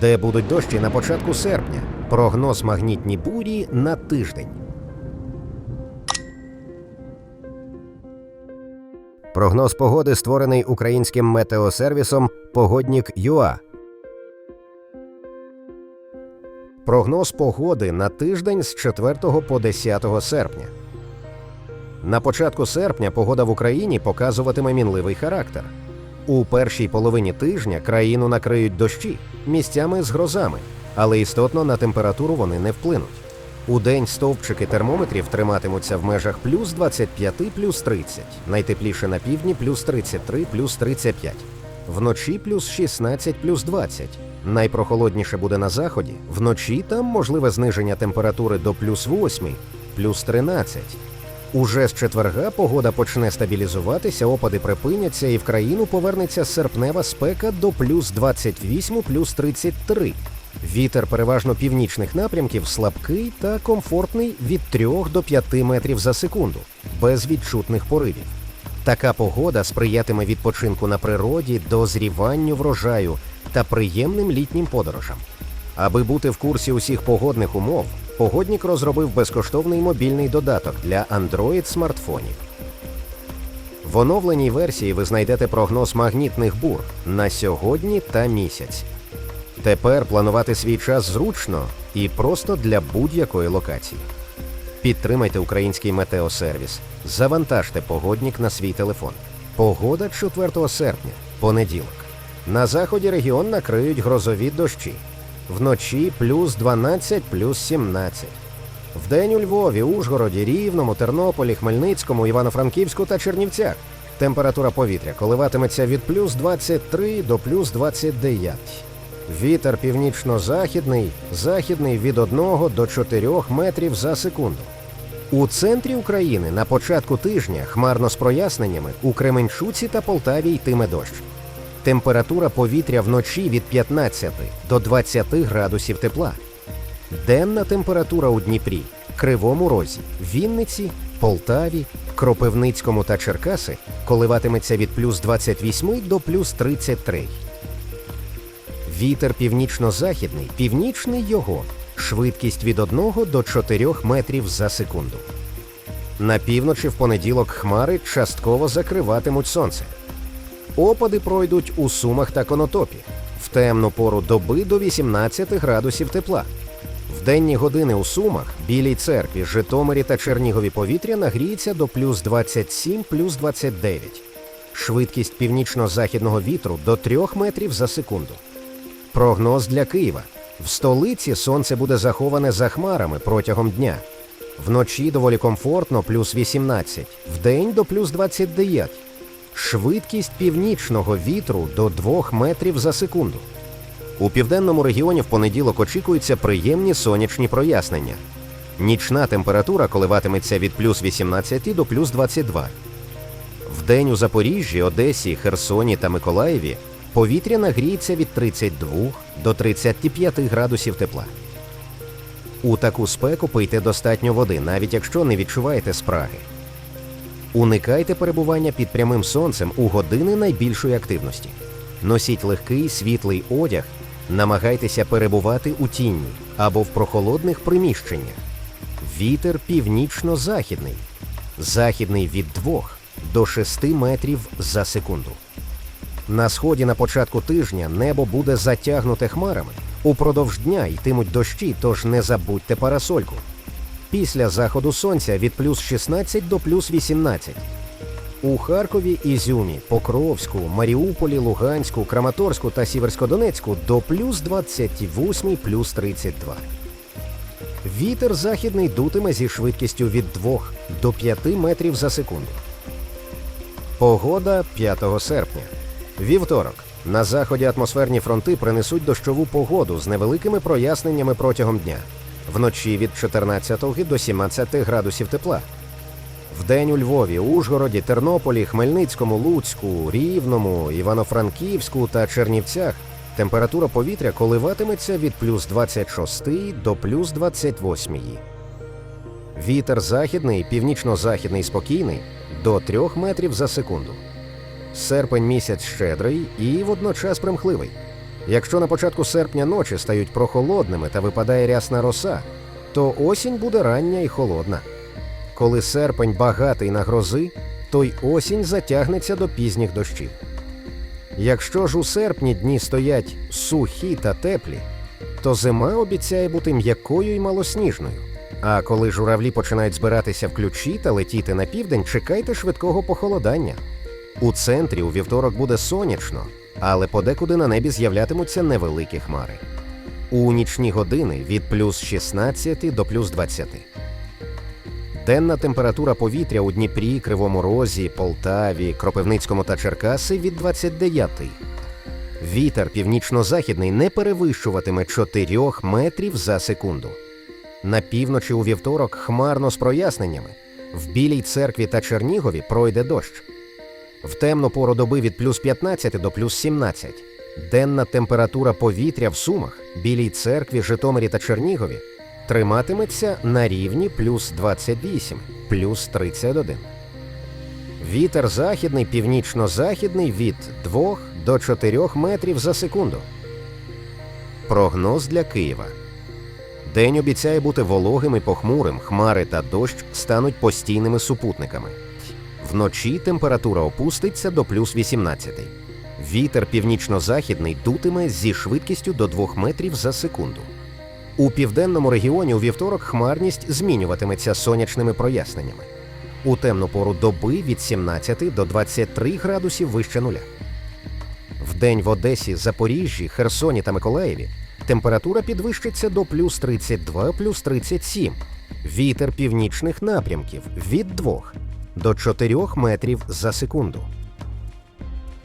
де будуть дощі на початку серпня. Прогноз магнітні бурі на тиждень. Прогноз погоди створений українським метеосервісом Погоднік ЮА. Прогноз погоди на тиждень з 4 по 10 серпня. На початку серпня погода в Україні показуватиме мінливий характер. У першій половині тижня країну накриють дощі місцями з грозами, але істотно на температуру вони не вплинуть. У день стовпчики термометрів триматимуться в межах плюс 25, плюс 30, найтепліше на півдні плюс 33, плюс 35, вночі плюс 16, плюс 20. Найпрохолодніше буде на заході. Вночі там можливе зниження температури до плюс 8, плюс 13. Уже з четверга погода почне стабілізуватися, опади припиняться, і в країну повернеться серпнева спека до плюс 28, плюс 33. Вітер переважно північних напрямків слабкий та комфортний від 3 до 5 метрів за секунду, без відчутних поривів. Така погода сприятиме відпочинку на природі, дозріванню врожаю та приємним літнім подорожам. Аби бути в курсі усіх погодних умов, погоднік розробив безкоштовний мобільний додаток для Android смартфонів. В оновленій версії ви знайдете прогноз магнітних бур на сьогодні та місяць. Тепер планувати свій час зручно і просто для будь-якої локації. Підтримайте український метеосервіс. Завантажте погоднік на свій телефон. Погода 4 серпня, понеділок. На заході регіон накриють грозові дощі. Вночі плюс 12, плюс 17. Вдень у Львові, Ужгороді, Рівному, Тернополі, Хмельницькому, Івано-Франківську та Чернівцях. Температура повітря коливатиметься від плюс 23 до плюс 29. Вітер північно-західний, західний від 1 до 4 метрів за секунду. У центрі України на початку тижня хмарно з проясненнями у Кременчуці та Полтаві йтиме дощ. Температура повітря вночі від 15 до 20 градусів тепла. Денна температура у Дніпрі, Кривому Розі, Вінниці, Полтаві, Кропивницькому та Черкаси коливатиметься від плюс 28 до плюс 33. Вітер північно-західний, північний його, швидкість від 1 до 4 метрів за секунду. На півночі в понеділок хмари частково закриватимуть сонце. Опади пройдуть у Сумах та Конотопі в темну пору доби до 18 градусів тепла. В денні години у Сумах, Білій церкві, Житомирі та Чернігові повітря нагріється до плюс 27, плюс 29. Швидкість північно-західного вітру до 3 метрів за секунду. Прогноз для Києва. В столиці сонце буде заховане за хмарами протягом дня. Вночі доволі комфортно плюс 18, вдень до плюс 29. Швидкість північного вітру до 2 метрів за секунду. У південному регіоні в понеділок очікуються приємні сонячні прояснення. Нічна температура коливатиметься від плюс 18 до плюс 22. Вдень у Запоріжжі, Одесі, Херсоні та Миколаєві повітря нагріється від 32 до 35 градусів тепла. У таку спеку пийте достатньо води, навіть якщо не відчуваєте спраги. Уникайте перебування під прямим сонцем у години найбільшої активності. Носіть легкий світлий одяг, намагайтеся перебувати у тіні або в прохолодних приміщеннях. Вітер північно-західний, західний від 2 до 6 метрів за секунду. На сході на початку тижня небо буде затягнуте хмарами. Упродовж дня йтимуть дощі, тож не забудьте парасольку. Після заходу сонця від плюс 16 до плюс 18. У Харкові, Ізюмі, Покровську, Маріуполі, Луганську, Краматорську та Сіверськодонецьку до плюс 28, плюс 32. Вітер західний дутиме зі швидкістю від 2 до 5 метрів за секунду. Погода 5 серпня. Вівторок. На заході атмосферні фронти принесуть дощову погоду з невеликими проясненнями протягом дня. Вночі від 14 до 17 градусів тепла. Вдень у Львові, Ужгороді, Тернополі, Хмельницькому, Луцьку, Рівному, Івано-Франківську та Чернівцях температура повітря коливатиметься від плюс 26 до плюс 28. Вітер західний, північно-західний спокійний до 3 метрів за секунду. Серпень місяць щедрий і водночас примхливий. Якщо на початку серпня ночі стають прохолодними та випадає рясна роса, то осінь буде рання і холодна. Коли серпень багатий на грози, то й осінь затягнеться до пізніх дощів. Якщо ж у серпні дні стоять сухі та теплі, то зима обіцяє бути м'якою і малосніжною. А коли журавлі починають збиратися в ключі та летіти на південь, чекайте швидкого похолодання. У центрі у вівторок буде сонячно, але подекуди на небі з'являтимуться невеликі хмари. У нічні години від плюс 16 до плюс 20. Денна температура повітря у Дніпрі, Кривому Розі, Полтаві, Кропивницькому та Черкаси від 29. Вітер північно-західний не перевищуватиме 4 метрів за секунду. На півночі у вівторок хмарно з проясненнями. В Білій церкві та Чернігові пройде дощ. В темну пору доби від плюс 15 до плюс 17. Денна температура повітря в Сумах, Білій церкві, Житомирі та Чернігові триматиметься на рівні плюс 28, плюс 31. Вітер західний, північно-західний від 2 до 4 метрів за секунду. Прогноз для Києва. День обіцяє бути вологим і похмурим, хмари та дощ стануть постійними супутниками. Вночі температура опуститься до плюс 18. Вітер північно-західний дутиме зі швидкістю до 2 метрів за секунду. У південному регіоні у вівторок хмарність змінюватиметься сонячними проясненнями. У темну пору доби від 17 до 23 градусів вище нуля. Вдень в Одесі, Запоріжжі, Херсоні та Миколаєві температура підвищиться до плюс 32, плюс 37. Вітер північних напрямків від 2 до 4 метрів за секунду.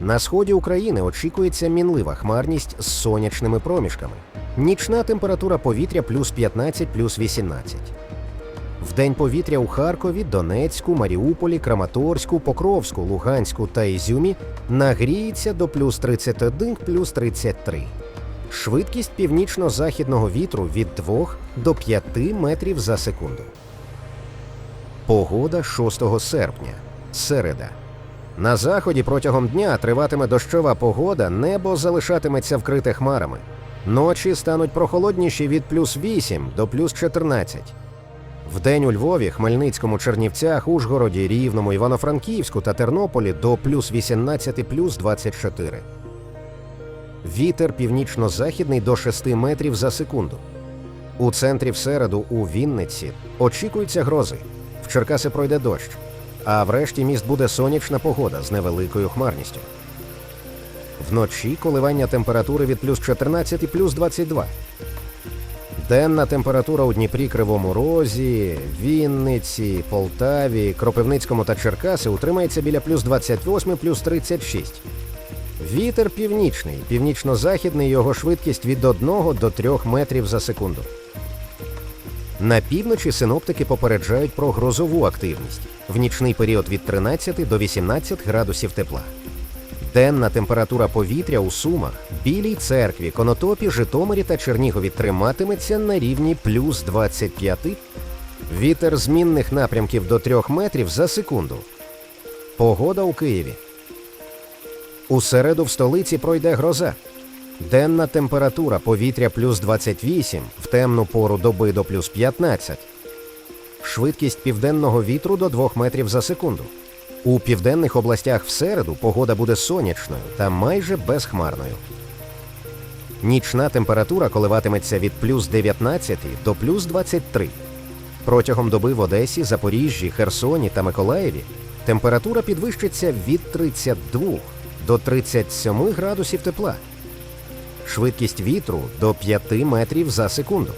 На сході України очікується мінлива хмарність з сонячними проміжками. Нічна температура повітря плюс 15, плюс 18. Вдень повітря у Харкові, Донецьку, Маріуполі, Краматорську, Покровську, Луганську та Ізюмі нагріється до плюс 31, плюс 33. Швидкість північно-західного вітру від 2 до 5 метрів за секунду. Погода 6 серпня. Середа. На заході протягом дня триватиме дощова погода, небо залишатиметься вкрите хмарами. Ночі стануть прохолодніші від плюс 8 до плюс 14. Вдень у Львові, Хмельницькому, Чернівцях, Ужгороді, Рівному, Івано-Франківську та Тернополі до плюс 18 плюс 24. Вітер північно-західний до 6 метрів за секунду. У центрі в середу у Вінниці очікуються грози. В Черкаси пройде дощ. А врешті міст буде сонячна погода з невеликою хмарністю. Вночі коливання температури від плюс 14 і плюс 22. Денна температура у Дніпрі, Кривому Розі, Вінниці, Полтаві, Кропивницькому та Черкаси утримається біля плюс 28, плюс 36. Вітер північний, північно-західний його швидкість від 1 до 3 метрів за секунду. На півночі синоптики попереджають про грозову активність в нічний період від 13 до 18 градусів тепла. Денна температура повітря у Сумах, Білій церкві, Конотопі, Житомирі та Чернігові триматиметься на рівні плюс 25, вітер змінних напрямків до 3 метрів за секунду. Погода у Києві. У середу в столиці пройде гроза. Денна температура повітря плюс 28, в темну пору доби до плюс 15. Швидкість південного вітру до 2 метрів за секунду. У південних областях в середу погода буде сонячною та майже безхмарною. Нічна температура коливатиметься від плюс 19 до плюс 23. Протягом доби в Одесі, Запоріжжі, Херсоні та Миколаєві температура підвищиться від 32 до 37 градусів тепла. Швидкість вітру до 5 метрів за секунду.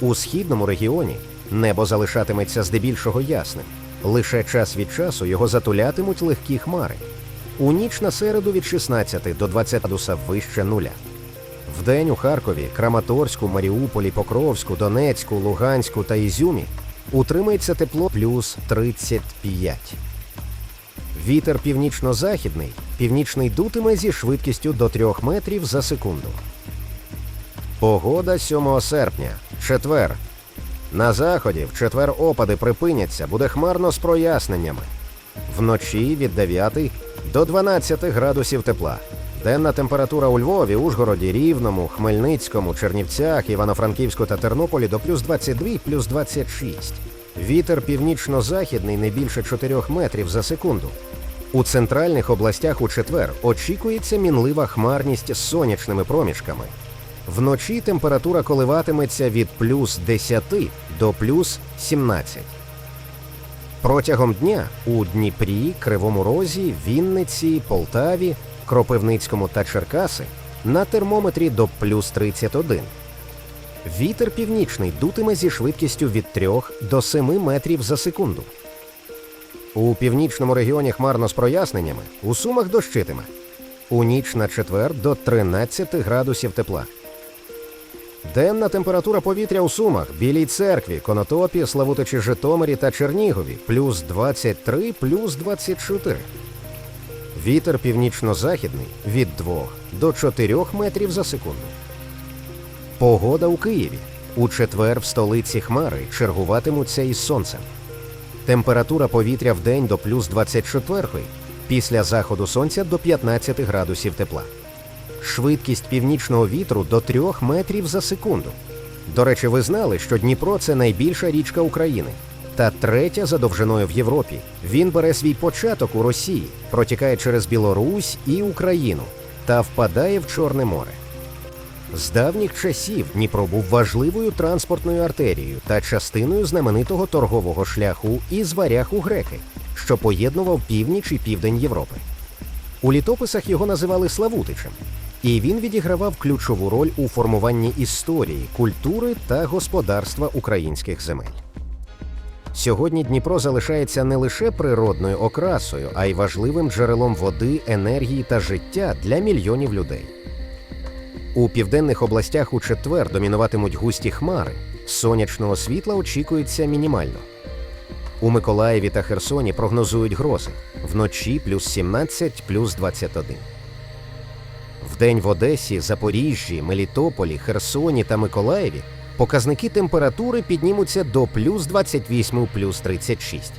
У східному регіоні небо залишатиметься здебільшого ясним. Лише час від часу його затулятимуть легкі хмари. У ніч на середу від 16 до 20 градуса вище нуля. Вдень у Харкові, Краматорську, Маріуполі, Покровську, Донецьку, Луганську та Ізюмі утримається тепло плюс 35. Вітер північно-західний, північний дутиме зі швидкістю до 3 метрів за секунду. Погода 7 серпня, четвер. На заході в четвер опади припиняться, буде хмарно з проясненнями. Вночі від 9 до 12 градусів тепла. Денна температура у Львові, Ужгороді, Рівному, Хмельницькому, Чернівцях, Івано-Франківську та Тернополі до плюс 22, плюс 26. Вітер північно-західний не більше 4 метрів за секунду. У центральних областях у четвер очікується мінлива хмарність з сонячними проміжками. Вночі температура коливатиметься від плюс 10 до плюс 17. Протягом дня у Дніпрі, Кривому Розі, Вінниці, Полтаві, Кропивницькому та Черкаси на термометрі до плюс 31. Вітер північний дутиме зі швидкістю від 3 до 7 метрів за секунду. У північному регіоні хмарно з проясненнями, у сумах дощитиме. У ніч на четвер до 13 градусів тепла. Денна температура повітря у Сумах, Білій церкві, Конотопі, Славутичі Житомирі та Чернігові плюс 23, плюс 24. Вітер північно-західний від 2 до 4 метрів за секунду. Погода у Києві. У четвер в столиці хмари чергуватимуться із сонцем. Температура повітря в день до плюс 24, після заходу сонця до 15 градусів тепла. Швидкість північного вітру до 3 метрів за секунду. До речі, ви знали, що Дніпро це найбільша річка України та третя за довжиною в Європі. Він бере свій початок у Росії, протікає через Білорусь і Україну та впадає в Чорне море. З давніх часів Дніпро був важливою транспортною артерією та частиною знаменитого торгового шляху із у греки, що поєднував північ і південь Європи. У літописах його називали Славутичем, і він відігравав ключову роль у формуванні історії, культури та господарства українських земель. Сьогодні Дніпро залишається не лише природною окрасою, а й важливим джерелом води, енергії та життя для мільйонів людей. У південних областях у четвер домінуватимуть густі хмари. Сонячного світла очікується мінімально. У Миколаєві та Херсоні прогнозують грози вночі плюс 17, плюс 21. Вдень в Одесі, Запоріжжі, Мелітополі, Херсоні та Миколаєві показники температури піднімуться до плюс 28, плюс 36.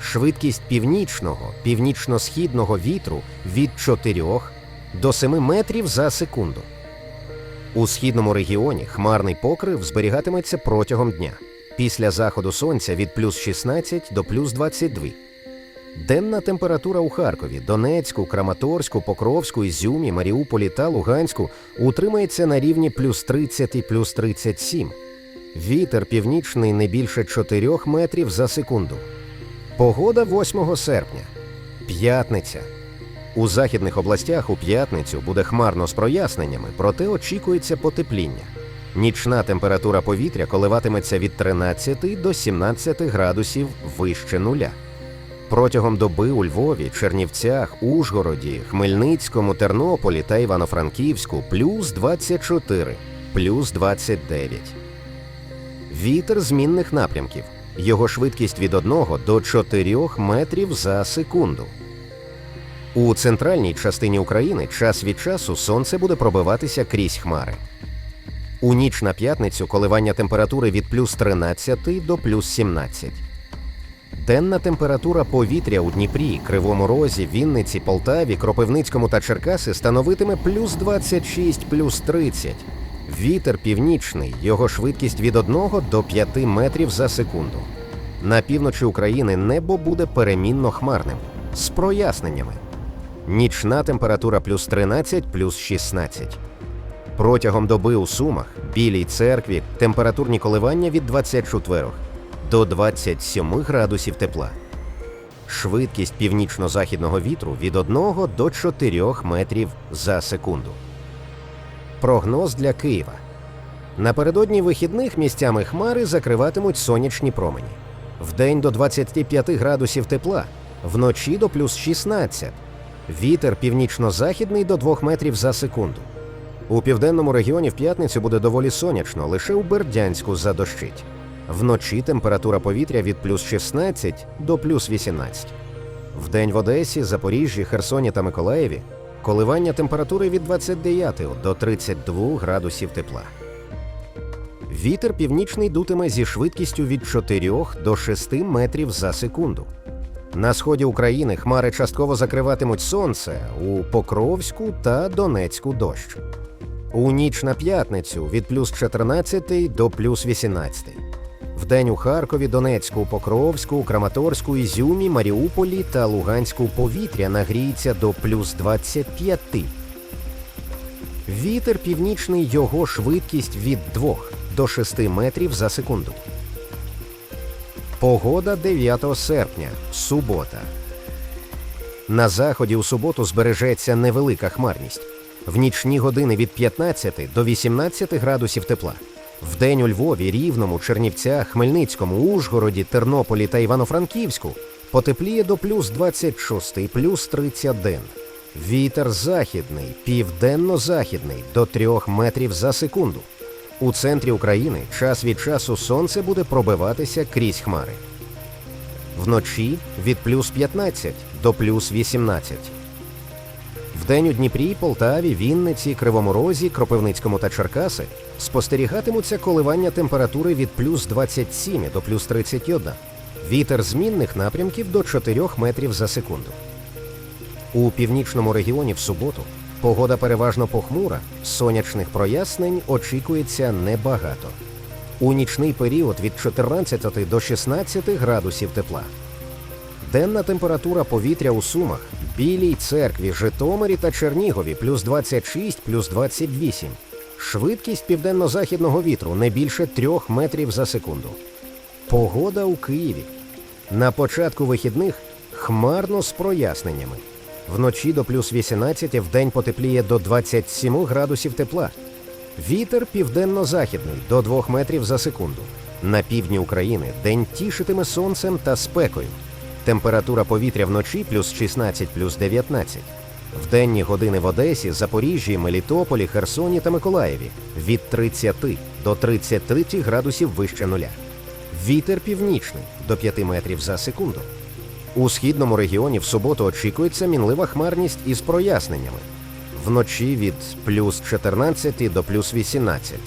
Швидкість північного, північно-східного вітру від 4 до 7 метрів за секунду. У східному регіоні хмарний покрив зберігатиметься протягом дня. Після заходу сонця від плюс 16 до плюс 22. Денна температура у Харкові, Донецьку, Краматорську, Покровську, Ізюмі, Маріуполі та Луганську утримається на рівні плюс 30 і плюс 37. Вітер північний не більше 4 метрів за секунду. Погода 8 серпня. П'ятниця. У західних областях у п'ятницю буде хмарно з проясненнями, проте очікується потепління. Нічна температура повітря коливатиметься від 13 до 17 градусів вище нуля. Протягом доби у Львові, Чернівцях, Ужгороді, Хмельницькому, Тернополі та Івано-Франківську плюс 24, плюс 29. Вітер змінних напрямків. Його швидкість від 1 до 4 метрів за секунду. У центральній частині України час від часу сонце буде пробиватися крізь хмари. У ніч на п'ятницю коливання температури від плюс 13 до плюс 17. Денна температура повітря у Дніпрі, Кривому Розі, Вінниці, Полтаві, Кропивницькому та Черкаси становитиме плюс 26, плюс 30. Вітер північний, його швидкість від 1 до 5 метрів за секунду. На півночі України небо буде перемінно хмарним з проясненнями. Нічна температура плюс 13, плюс 16. Протягом доби у Сумах, Білій церкві, температурні коливання від 24 до 27 градусів тепла. Швидкість північно-західного вітру від 1 до 4 метрів за секунду. Прогноз для Києва. Напередодні вихідних місцями хмари закриватимуть сонячні промені. Вдень до 25 градусів тепла, вночі до плюс 16. Вітер північно-західний до 2 метрів за секунду. У південному регіоні в п'ятницю буде доволі сонячно, лише у Бердянську задощить. Вночі температура повітря від плюс 16 до плюс 18. Вдень в Одесі, Запоріжжі, Херсоні та Миколаєві коливання температури від 29 до 32 градусів тепла. Вітер північний дутиме зі швидкістю від 4 до 6 метрів за секунду. На сході України хмари частково закриватимуть сонце у Покровську та Донецьку дощ. У ніч на п'ятницю від плюс 14 до плюс 18. Вдень у Харкові, Донецьку, Покровську, Краматорську, Ізюмі, Маріуполі та Луганську повітря нагріється до плюс 25. Вітер північний його швидкість від 2 до 6 метрів за секунду. Погода 9 серпня. Субота. На заході у суботу збережеться невелика хмарність. В нічні години від 15 до 18 градусів тепла. Вдень у Львові, Рівному, Чернівцях, Хмельницькому, Ужгороді, Тернополі та Івано-Франківську потепліє до плюс 26, плюс 31. Вітер західний, південно-західний до 3 метрів за секунду. У центрі України час від часу сонце буде пробиватися крізь хмари. Вночі від плюс 15 до плюс 18. Вдень у Дніпрі, Полтаві, Вінниці, Кривому Розі, Кропивницькому та Черкаси спостерігатимуться коливання температури від плюс 27 до плюс 31. Вітер змінних напрямків до 4 метрів за секунду. У північному регіоні в суботу погода переважно похмура, сонячних прояснень очікується небагато. У нічний період від 14 до 16 градусів тепла. Денна температура повітря у Сумах, Білій церкві, Житомирі та Чернігові плюс 26, плюс 28. Швидкість південно-західного вітру не більше 3 метрів за секунду. Погода у Києві. На початку вихідних хмарно з проясненнями. Вночі до плюс 18, вдень потепліє до 27 градусів тепла. Вітер південно-західний до 2 метрів за секунду. На півдні України день тішитиме сонцем та спекою. Температура повітря вночі плюс 16, плюс 19. В денні години в Одесі, Запоріжжі, Мелітополі, Херсоні та Миколаєві від 30 до 33 градусів вище нуля. Вітер північний до 5 метрів за секунду. У східному регіоні в суботу очікується мінлива хмарність із проясненнями. Вночі від плюс 14 до плюс 18.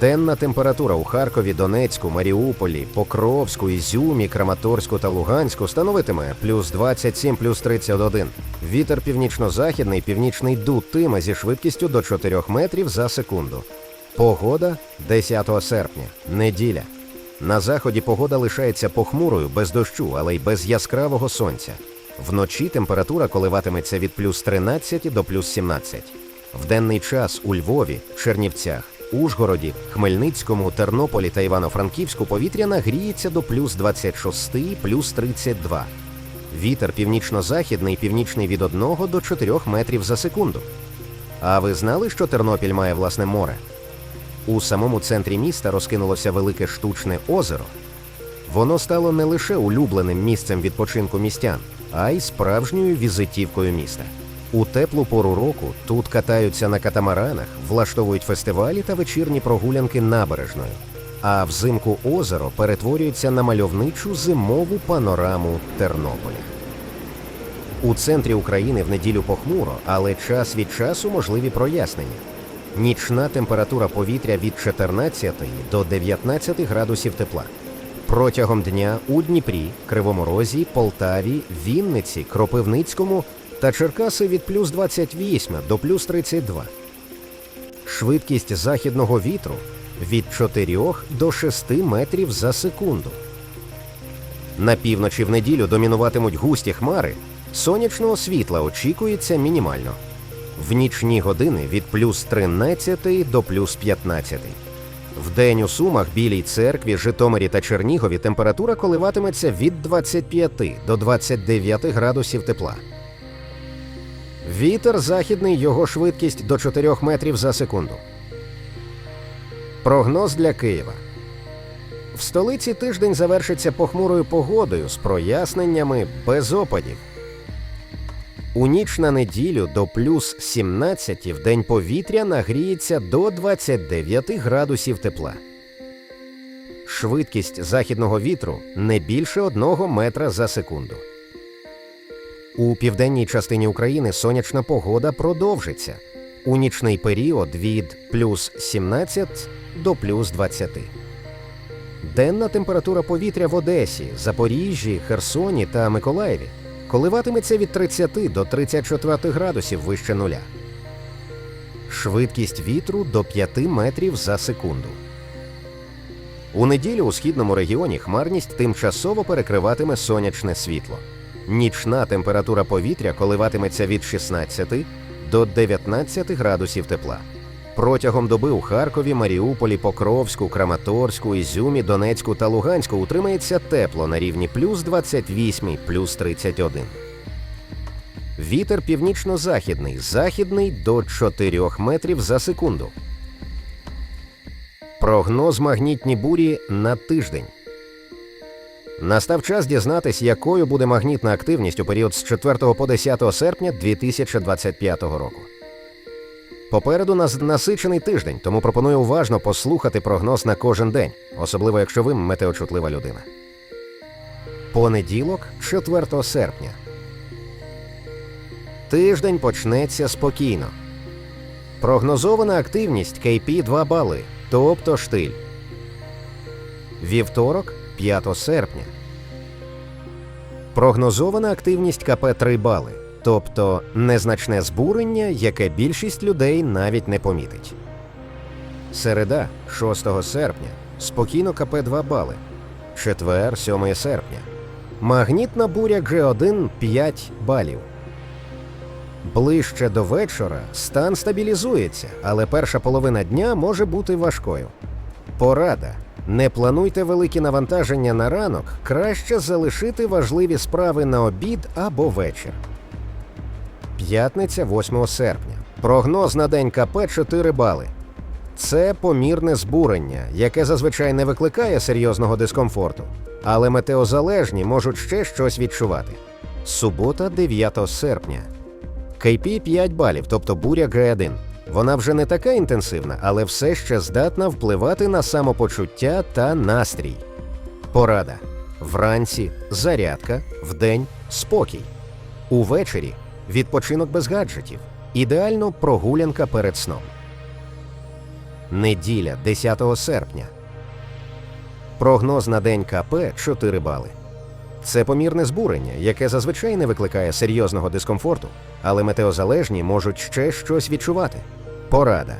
Денна температура у Харкові, Донецьку, Маріуполі, Покровську, Ізюмі, Краматорську та Луганську становитиме плюс 27, плюс 31. Вітер північно-західний, північний дутиме зі швидкістю до 4 метрів за секунду. Погода 10 серпня, неділя. На заході погода лишається похмурою, без дощу, але й без яскравого сонця. Вночі температура коливатиметься від плюс 13 до плюс 17. В денний час у Львові, Чернівцях, Ужгороді, Хмельницькому, Тернополі та Івано-Франківську повітря нагріється до плюс 26, плюс 32. Вітер північно-західний, північний від 1 до 4 метрів за секунду. А ви знали, що Тернопіль має власне море? У самому центрі міста розкинулося велике штучне озеро. Воно стало не лише улюбленим місцем відпочинку містян, а й справжньою візитівкою міста. У теплу пору року тут катаються на катамаранах, влаштовують фестивалі та вечірні прогулянки набережною. А взимку озеро перетворюється на мальовничу зимову панораму Тернополя. У центрі України в неділю похмуро, але час від часу можливі прояснення. Нічна температура повітря від 14 до 19 градусів тепла. Протягом дня у Дніпрі, Кривому Розі, Полтаві, Вінниці, Кропивницькому та Черкаси від плюс 28 до плюс 32. Швидкість західного вітру від 4 до 6 метрів за секунду. На півночі в неділю домінуватимуть густі хмари. Сонячного світла очікується мінімально. В нічні години від плюс 13 до плюс 15. Вдень у Сумах, Білій церкві, Житомирі та Чернігові температура коливатиметься від 25 до 29 градусів тепла. Вітер західний, його швидкість до 4 метрів за секунду. Прогноз для Києва. В столиці тиждень завершиться похмурою погодою з проясненнями без опадів. У ніч на неділю до плюс 17 в день повітря нагріється до 29 градусів тепла. Швидкість західного вітру не більше 1 метра за секунду. У південній частині України сонячна погода продовжиться. У нічний період від плюс 17 до плюс 20. Денна температура повітря в Одесі, Запоріжжі, Херсоні та Миколаєві коливатиметься від 30 до 34 градусів вище нуля. Швидкість вітру до 5 метрів за секунду. У неділю у східному регіоні хмарність тимчасово перекриватиме сонячне світло. Нічна температура повітря коливатиметься від 16 до 19 градусів тепла. Протягом доби у Харкові, Маріуполі, Покровську, Краматорську, Ізюмі, Донецьку та Луганську утримається тепло на рівні плюс 28, плюс 31. Вітер північно-західний, західний до 4 метрів за секунду. Прогноз магнітні бурі на тиждень. Настав час дізнатись, якою буде магнітна активність у період з 4 по 10 серпня 2025 року. Попереду нас насичений тиждень, тому пропоную уважно послухати прогноз на кожен день, особливо якщо ви метеочутлива людина. Понеділок, 4 серпня. Тиждень почнеться спокійно. Прогнозована активність KP 2 бали, тобто штиль. Вівторок, 5 серпня. Прогнозована активність КП 3 бали, тобто незначне збурення, яке більшість людей навіть не помітить. Середа, 6 серпня. Спокійно КП 2 бали. Четвер, 7 серпня. Магнітна буря G1 5 балів. Ближче до вечора стан стабілізується, але перша половина дня може бути важкою. Порада. Не плануйте великі навантаження на ранок, краще залишити важливі справи на обід або вечір. П'ятниця 8 серпня. Прогноз на день КП 4 бали. Це помірне збурення, яке зазвичай не викликає серйозного дискомфорту, але метеозалежні можуть ще щось відчувати. Субота, 9 серпня. KP 5 балів, тобто буря Г1. Вона вже не така інтенсивна, але все ще здатна впливати на самопочуття та настрій. Порада. Вранці зарядка, вдень спокій. Увечері відпочинок без гаджетів. Ідеально прогулянка перед сном. Неділя 10 серпня. Прогноз на день КП 4 бали. Це помірне збурення, яке зазвичай не викликає серйозного дискомфорту, але метеозалежні можуть ще щось відчувати. Порада.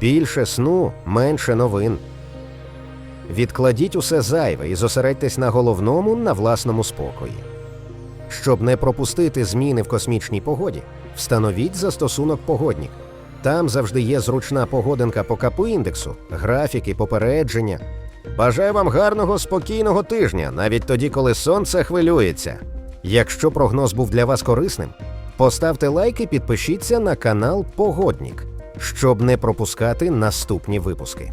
Більше сну, менше новин. Відкладіть усе зайве і зосередьтесь на головному на власному спокої. Щоб не пропустити зміни в космічній погоді, встановіть застосунок погоднік. Там завжди є зручна погодинка по КП індексу, графіки, попередження. Бажаю вам гарного спокійного тижня, навіть тоді, коли сонце хвилюється. Якщо прогноз був для вас корисним, поставте лайк і підпишіться на канал Погоднік, щоб не пропускати наступні випуски.